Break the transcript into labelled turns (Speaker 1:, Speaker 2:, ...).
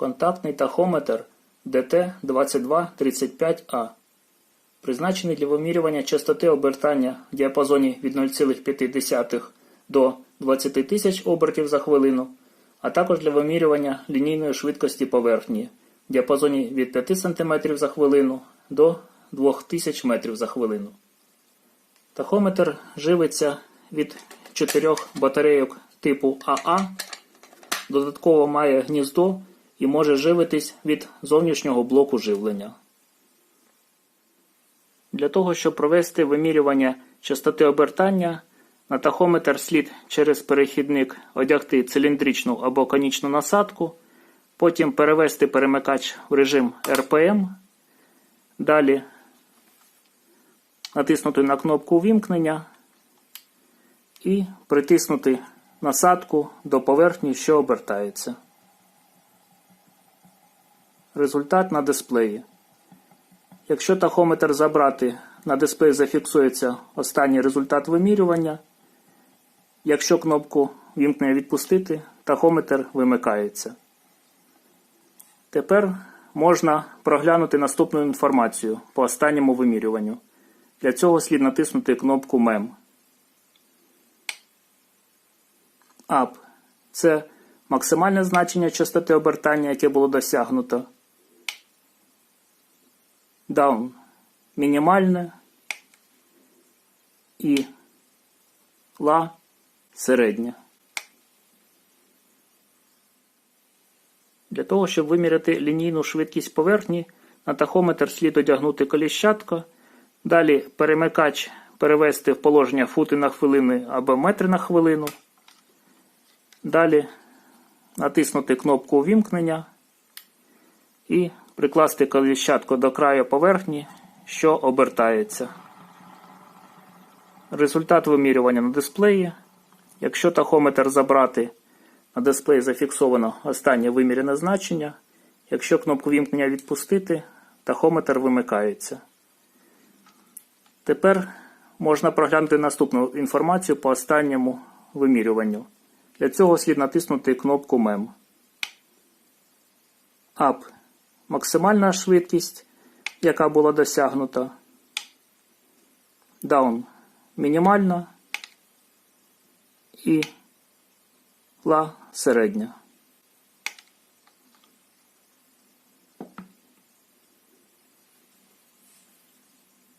Speaker 1: Контактний тахометр DT2235A. Призначений для вимірювання частоти обертання в діапазоні від 0,5 до 20 тисяч обертів за хвилину, а також для вимірювання лінійної швидкості поверхні в діапазоні від 5 см за хвилину до 2000 метрів за хвилину. Тахометр живиться від чотирьох батарейок типу АА, додатково має гніздо і може живитись від зовнішнього блоку живлення. Для того, щоб провести вимірювання частоти обертання, на тахометр слід через перехідник одягти циліндричну або конічну насадку, потім перевести перемикач в режим RPM, далі натиснути на кнопку увімкнення і притиснути насадку до поверхні, що обертається. Результат на дисплеї. Якщо тахометр забрати, на дисплеї зафіксується останній результат вимірювання. Якщо кнопку вімкнення відпустити, тахометр вимикається. Тепер можна проглянути наступну інформацію по останньому вимірюванню. Для цього слід натиснути кнопку MEM. Up – це максимальне значення частоти обертання, яке було досягнуто. Down – мінімальне і La – середнє. Для того, щоб виміряти лінійну швидкість поверхні, на тахометр слід одягнути коліщатко, далі перемикач перевести в положення фути на хвилини або метри на хвилину. Далі натиснути кнопку увімкнення і прикласти коліщатко до краю поверхні, що обертається. Результат вимірювання на дисплеї. Якщо тахометр забрати, на дисплеї зафіксовано останнє вимірене значення. Якщо кнопку вімкнення відпустити, тахометр вимикається. Тепер можна проглянути наступну інформацію по останньому вимірюванню. Для цього слід натиснути кнопку MEM. Up – максимальна швидкість, яка була досягнута. Down – мінімальна. І La – середня.